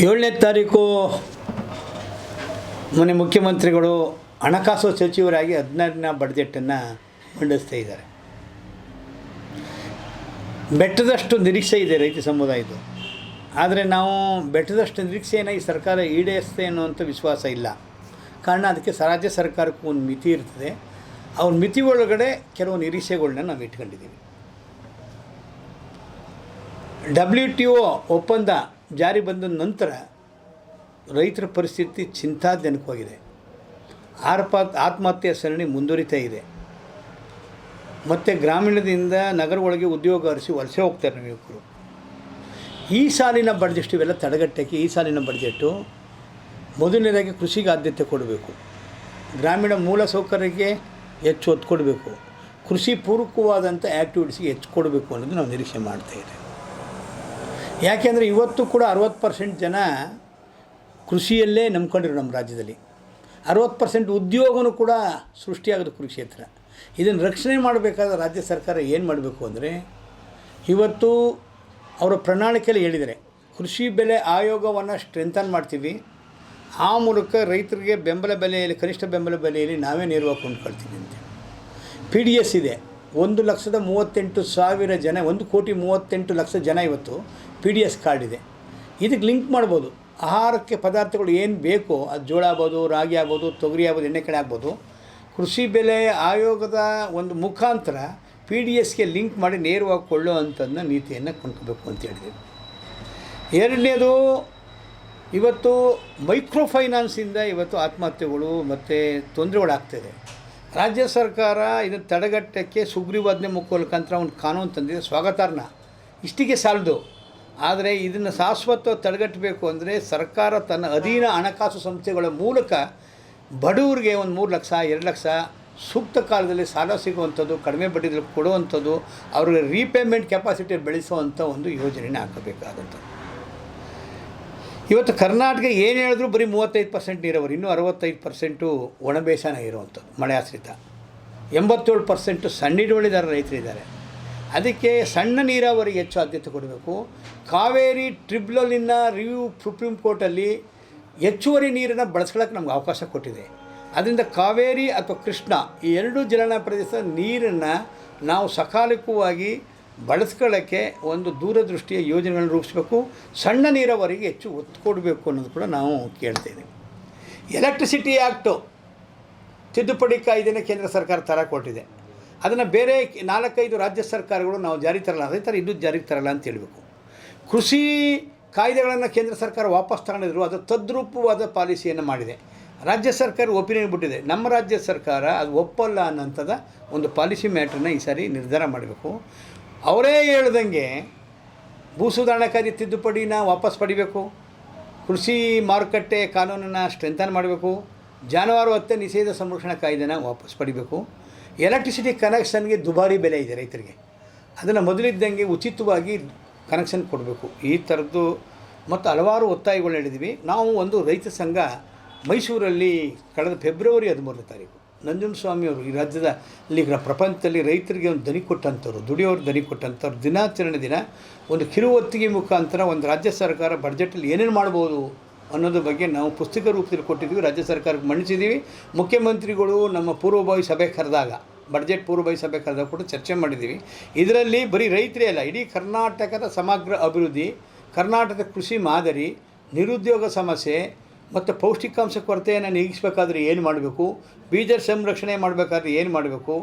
ಏಳನೇ ತಾರೀಕು ಮೊನ್ನೆ ಮುಖ್ಯಮಂತ್ರಿಗಳು ಹಣಕಾಸು ಸಚಿವರಾಗಿ ಹದಿನಾರನೇ ಬಡ್ಜೆಟನ್ನು ಮಂಡಿಸ್ತಾ ಇದ್ದಾರೆ. ಬೆಟ್ಟದಷ್ಟು ನಿರೀಕ್ಷೆ ಇದೆ ರೈತ ಸಮುದಾಯದ್ದು. ಆದರೆ ನಾವು ಬೆಟ್ಟದಷ್ಟು ನಿರೀಕ್ಷೆಯನ್ನು ಈ ಸರ್ಕಾರ ಈಡೇರಿಸುತ್ತೆ ಅನ್ನುವಂಥ ವಿಶ್ವಾಸ ಇಲ್ಲ. ಕಾರಣ ಅದಕ್ಕೆ ರಾಜ್ಯ ಸರ್ಕಾರಕ್ಕೂ ಒಂದು ಮಿತಿ ಇರ್ತದೆ. ಅವ್ರ ಮಿತಿ ಒಳಗಡೆ ಕೆಲವು ನಿರೀಕ್ಷೆಗಳನ್ನ ನಾವು ಇಟ್ಕೊಂಡಿದ್ದೀವಿ. ಡಬ್ಲ್ಯೂ ಟಿ ಒ ಒಪ್ಪಂದ ಜಾರಿ ಬಂದ ನಂತರ ರೈತರ ಪರಿಸ್ಥಿತಿ ಚಿಂತಾಜನಕವಾಗಿದೆ. ಆರ್ಪ, ಆತ್ಮಹತ್ಯೆ ಸರಣಿ ಮುಂದುವರಿತಾ ಇದೆ. ಮತ್ತು ಗ್ರಾಮೀಣದಿಂದ ನಗರ ಒಳಗೆ ಉದ್ಯೋಗ ಅರಿಸಿ ವಲಸೆ ಹೋಗ್ತಾರೆ ನಮ್ಮ ಯುವಕರು. ಈ ಸಾಲಿನ ಬಡ್ಜೆಟ್ ಇವೆಲ್ಲ ತಡೆಗಟ್ಟಕ್ಕೆ, ಈ ಸಾಲಿನ ಬಡ್ಜೆಟ್ಟು ಮೊದಲನೇದಾಗಿ ಕೃಷಿಗೆ ಆದ್ಯತೆ ಕೊಡಬೇಕು. ಗ್ರಾಮೀಣ ಮೂಲಸೌಕರ್ಯಕ್ಕೆ ಹೆಚ್ಚು ಒತ್ತು ಕೊಡಬೇಕು. ಕೃಷಿ ಪೂರಕವಾದಂಥ ಆ್ಯಕ್ಟಿವಿಟೀಸ್ಗೆ ಹೆಚ್ಚು ಕೊಡಬೇಕು ಅನ್ನೋದು ನಾವು ನಿರೀಕ್ಷೆ ಮಾಡ್ತಾ ಇದ್ದೇವೆ. ಯಾಕೆಂದರೆ ಇವತ್ತು ಕೂಡ ಅರವತ್ತು ಪರ್ಸೆಂಟ್ ಜನ ಕೃಷಿಯಲ್ಲೇ ನಂಬ್ಕೊಂಡಿರೋ ನಮ್ಮ ರಾಜ್ಯದಲ್ಲಿ. ಅರವತ್ತು ಪರ್ಸೆಂಟ್ ಉದ್ಯೋಗನೂ ಕೂಡ ಸೃಷ್ಟಿಯಾಗೋದು ಕೃಷಿ ಕ್ಷೇತ್ರ ಇದನ್ನು ರಕ್ಷಣೆ ಮಾಡಬೇಕಾದ ರಾಜ್ಯ ಸರ್ಕಾರ ಏನು ಮಾಡಬೇಕು ಅಂದರೆ, ಇವತ್ತು ಅವರ ಪ್ರಣಾಳಿಕೆಯಲ್ಲಿ ಹೇಳಿದರೆ, ಕೃಷಿ ಬೆಲೆ ಆಯೋಗವನ್ನು ಸ್ಟ್ರೆಂಥನ್ ಮಾಡ್ತೀವಿ. ಆ ಮೂಲಕ ರೈತರಿಗೆ ಬೆಂಬಲ ಬೆಲೆಯಲ್ಲಿ, ಕನಿಷ್ಠ ಬೆಂಬಲ ಬೆಲೆಯಲ್ಲಿ ನಾವೇ ನೇರವಾಗಿ ಕೊಂಡ್ಕೊಳ್ತೀವಿ ಅಂತ. ಪಿ ಡಿ ಎಸ್ ಇದೆ. ಒಂದು ಲಕ್ಷದ ಮೂವತ್ತೆಂಟು ಸಾವಿರ ಜನ, ಒಂದು ಕೋಟಿ ಮೂವತ್ತೆಂಟು ಲಕ್ಷ ಜನ ಇವತ್ತು ಪಿ ಡಿ ಎಸ್ ಕಾರ್ಡ್ ಇದೆ. ಇದಕ್ಕೆ ಲಿಂಕ್ ಮಾಡ್ಬೋದು. ಆಹಾರಕ್ಕೆ ಪದಾರ್ಥಗಳು ಏನು ಬೇಕೋ ಅದು ಜೋಳ ಆಗ್ಬೋದು, ರಾಗಿ ಆಗ್ಬೋದು, ತೊಗರಿ ಆಗ್ಬೋದು ಎಣ್ಣೆಕಾಳು ಆಗ್ಬೋದು. ಕೃಷಿ ಬೆಲೆ ಆಯೋಗದ ಒಂದು ಮುಖಾಂತರ ಪಿ ಡಿ ಎಸ್ಗೆ ಲಿಂಕ್ ಮಾಡಿ ನೇರವಾಗಿ ಕೊಳ್ಳೋ ಅಂಥದ್ದನ್ನ ನೀತಿಯನ್ನು ಕೊಂಡ್ಕೋಬೇಕು ಅಂತ ಹೇಳಿದೆ ಎರಡನೇದು, ಇವತ್ತು ಮೈಕ್ರೋ ಫೈನಾನ್ಸಿಂದ ಇವತ್ತು ಆತ್ಮಹತ್ಯೆಗಳು ಮತ್ತು ತೊಂದರೆಗಳಾಗ್ತಿದೆ ರಾಜ್ಯ ಸರ್ಕಾರ ಇದನ್ನು ತಡೆಗಟ್ಟಕ್ಕೆ ಸುಗ್ರೀವಾಜ್ಞೆ ಮುಖಾಂತರ ಒಂದು ಕಾನೂನು ತಂದಿದೆ, ಸ್ವಾಗತಾರ್ಹ. ಇಷ್ಟಿಗೆ ಸಾಲದು. ಆದರೆ ಇದನ್ನು ಶಾಶ್ವತ ತಡೆಗಟ್ಟಬೇಕು ಅಂದರೆ ಸರ್ಕಾರ ತನ್ನ ಅಧೀನ ಹಣಕಾಸು ಸಂಸ್ಥೆಗಳ ಮೂಲಕ ಬಡವರಿಗೆ ಒಂದು ಮೂರು ಲಕ್ಷ, ಎರಡು ಲಕ್ಷ ಸೂಕ್ತ ಕಾಲದಲ್ಲಿ ಸಾಲ ಸಿಗುವಂಥದ್ದು, ಕಡಿಮೆ ಬಡ್ಡಿದಲ್ಲಿ ಕೊಡುವಂಥದ್ದು, ಅವ್ರಿಗೆ ರೀಪೇಮೆಂಟ್ ಕೆಪಾಸಿಟಿ ಬೆಳೆಸುವಂಥ ಒಂದು ಯೋಜನೆನ ಹಾಕಬೇಕಾದಂಥದ್ದು. ಇವತ್ತು ಕರ್ನಾಟಕ ಏನು ಹೇಳಿದ್ರು ಬರೀ ಮೂವತ್ತೈದು ಪರ್ಸೆಂಟ್ ನೀರಾವರಿ ಇನ್ನೂ ಅರವತ್ತೈದು ಪರ್ಸೆಂಟು ಒಣ ಬೇಸಾನ ಇರುವಂಥದ್ದು, ಮಳೆ ಆಶ್ರಿತ. ಎಂಬತ್ತೇಳು ಪರ್ಸೆಂಟು ಸಣ್ಣ ಹಿಡುವಳಿದಾರ ರೈತರಿದ್ದಾರೆ. ಅದಕ್ಕೆ ಸಣ್ಣ ನೀರಾವರಿಗೆ ಹೆಚ್ಚು ಆದ್ಯತೆ ಕೊಡಬೇಕು. ಕಾವೇರಿ ಟ್ರಿಬ್ಯುನಲಿನ ರಿವ್ಯೂ ಸುಪ್ರೀಂ ಕೋರ್ಟಲ್ಲಿ ಹೆಚ್ಚುವರಿ ನೀರನ್ನು ಬಳಸ್ಕೊಳ್ಳೋಕೆ ನಮ್ಗೆ ಅವಕಾಶ ಕೊಟ್ಟಿದೆ. ಅದರಿಂದ ಕಾವೇರಿ ಅಥವಾ ಕೃಷ್ಣ ಈ ಎರಡೂ ಜಲನ ಪ್ರದೇಶದ ನೀರನ್ನು ನಾವು ಸಕಾಲಿಕವಾಗಿ ಬಳಸ್ಕೊಳ್ಳೋಕ್ಕೆ ಒಂದು ದೂರದೃಷ್ಟಿಯ ಯೋಜನೆಗಳನ್ನು ರೂಪಿಸಬೇಕು, ಸಣ್ಣ ನೀರಾವರಿಗೆ ಹೆಚ್ಚು ಒತ್ತು ಕೊಡಬೇಕು ಅನ್ನೋದು ಕೂಡ ನಾವು ಕೇಳ್ತೇವೆ ಎಲೆಕ್ಟ್ರಿಸಿಟಿ ಆ್ಯಕ್ಟು ತಿದ್ದುಪಡಿ ಕಾಯ್ದೆನ ಕೇಂದ್ರ ಸರ್ಕಾರ ತರ ಕೊಟ್ಟಿದೆ. ಅದನ್ನು ಬೇರೆ ನಾಲ್ಕೈದು ರಾಜ್ಯ ಸರ್ಕಾರಗಳು ನಾವು ಜಾರಿ ತರಲ್ಲ, ಅದೇ ಥರ ಇದು ಜಾರಿಗೆ ತರಲ್ಲ ಅಂತ ಹೇಳಬೇಕು. ಕೃಷಿ ಕಾಯ್ದೆಗಳನ್ನು ಕೇಂದ್ರ ಸರ್ಕಾರ ವಾಪಸ್ ತಗೊಂಡಿದ್ರು, ಅದು ತದ್ರೂಪವಾದ ಪಾಲಿಸಿಯನ್ನು ಮಾಡಿದೆ. ರಾಜ್ಯ ಸರ್ಕಾರ ಒಪಿನಿಯನ್ ಬಿಟ್ಟಿದೆ, ನಮ್ಮ ರಾಜ್ಯ ಸರ್ಕಾರ ಅದು ಒಪ್ಪಲ್ಲ ಅನ್ನೋಂಥದ್ದು ಒಂದು ಪಾಲಿಸಿ ಮ್ಯಾಟ್ರನ್ನ ಈ ಸಾರಿ ನಿರ್ಧಾರ ಮಾಡಬೇಕು. ಅವರೇ ಹೇಳ್ದಂಗೆ ಭೂ ಸುಧಾರಣಾ ಕಾಯ್ದೆ ತಿದ್ದುಪಡಿನ ವಾಪಸ್ ಪಡಿಬೇಕು. ಕೃಷಿ ಮಾರುಕಟ್ಟೆ ಕಾನೂನನ್ನು ಸ್ಟ್ರೆಂಥನ್ ಮಾಡಬೇಕು. ಜಾನುವಾರು ಹತ್ಯೆ ನಿಷೇಧ ಸಂರಕ್ಷಣಾ ಕಾಯ್ದೆನ ವಾಪಸ್ ಪಡಿಬೇಕು. ಎಲೆಕ್ಟ್ರಿಸಿಟಿ ಕನೆಕ್ಷನ್ಗೆ ದುಬಾರಿ ಬೆಲೆ ಇದೆ ರೈತರಿಗೆ. ಅದನ್ನು ಮೊದಲಿದ್ದಂಗೆ ಉಚಿತವಾಗಿ ಕನೆಕ್ಷನ್ ಕೊಡಬೇಕು. ಈ ಥರದ್ದು ಮತ್ತು ಹಲವಾರು ಒತ್ತಾಯಗಳು ಹೇಳಿದ್ವಿ ನಾವು ಒಂದು ರೈತ ಸಂಘ ಮೈಸೂರಲ್ಲಿ ಕಳೆದ ಫೆಬ್ರವರಿ ಹದಿಮೂರನೇ ತಾರೀಕು. ನಂಜನಸ್ವಾಮಿಯವರು ಈ ರಾಜ್ಯದ ಅಲ್ಲಿ ಪ್ರಪಂಚದಲ್ಲಿ ರೈತರಿಗೆ ಒಂದು ದನಿ ಕೊಟ್ಟಂಥವ್ರು, ದುಡಿಯೋರು ದನಿ ಕೊಟ್ಟಂಥವ್ರು, ದಿನಾಚರಣೆ ದಿನ ಒಂದು ಕಿರು ಒತ್ತಿಗೆ ಮುಖಾಂತರ ಒಂದು ರಾಜ್ಯ ಸರ್ಕಾರ ಬಡ್ಜೆಟಲ್ಲಿ ಏನೇನು ಮಾಡ್ಬೋದು ಅನ್ನೋದ್ರ ಬಗ್ಗೆ ನಾವು ಪುಸ್ತಕ ರೂಪದಲ್ಲಿ ಕೊಟ್ಟಿದ್ದೀವಿ, ರಾಜ್ಯ ಸರ್ಕಾರಕ್ಕೆ ಮಂಡಿಸಿದ್ದೀವಿ ಮುಖ್ಯಮಂತ್ರಿಗಳು ನಮ್ಮ ಪೂರ್ವಭಾವಿ ಸಭೆ ಕರೆದಾಗ ಬಡ್ಜೆಟ್ ಪೂರ್ವಭಾವಿ ಸಭೆ ಕರೆದಾಗ ಕೂಡ ಚರ್ಚೆ ಮಾಡಿದ್ದೀವಿ. ಇದರಲ್ಲಿ ಬರೀ ರೈತರೇ ಅಲ್ಲ, ಇಡೀ ಕರ್ನಾಟಕದ ಸಮಗ್ರ ಅಭಿವೃದ್ಧಿ, ಕರ್ನಾಟಕದ ಕೃಷಿ ಮಾದರಿ, ನಿರುದ್ಯೋಗ ಸಮಸ್ಯೆ ಮತ್ತು ಪೌಷ್ಟಿಕಾಂಶ ಕೊರತೆಯನ್ನು ನೀಗಿಸಬೇಕಾದ್ರೆ ಏನು ಮಾಡಬೇಕು? ಬೀಜ ಸಂರಕ್ಷಣೆ ಮಾಡಬೇಕಾದ್ರೆ ಏನು ಮಾಡಬೇಕು?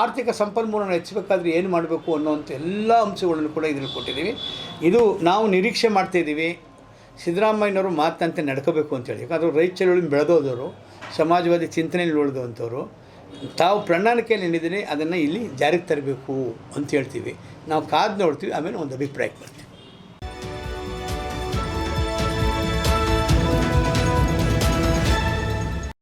ಆರ್ಥಿಕ ಸಂಪನ್ಮೂಲನ ಹೆಚ್ಚಬೇಕಾದ್ರೆ ಏನು ಮಾಡಬೇಕು ಅನ್ನೋವಂಥ ಎಲ್ಲ ಅಂಶಗಳನ್ನು ಕೂಡ ಇದರಲ್ಲಿ ಕೊಟ್ಟಿದ್ದೀವಿ. ಇದು ನಾವು ನಿರೀಕ್ಷೆ ಮಾಡ್ತಾಯಿದ್ದೀವಿ ಸಿದ್ದರಾಮಯ್ಯನವರು ಮಾತಂತೆ ನಡ್ಕೋಬೇಕು ಅಂತೇಳಿ. ಯಾಕಂದ್ರೆ ರೈತ ಚಳುವಳಿ ಬೆಳೆದೋದವರು, ಸಮಾಜವಾದಿ ಚಿಂತನೆಯಲ್ಲಿ ಉಳಿದಂಥವ್ರು ತಾವು ಪ್ರಣಾಳಿಕೆಯಲ್ಲಿ ನೀಡಿದರೆ ಅದನ್ನು ಇಲ್ಲಿ ಜಾರಿಗೆ ತರಬೇಕು ಅಂತ ಹೇಳ್ತೀವಿ. ನಾವು ಕಾದು ನೋಡ್ತೀವಿ, ಆಮೇಲೆ ಒಂದು ಅಭಿಪ್ರಾಯಕ್ಕೆ ಬರ್ತೀವಿ.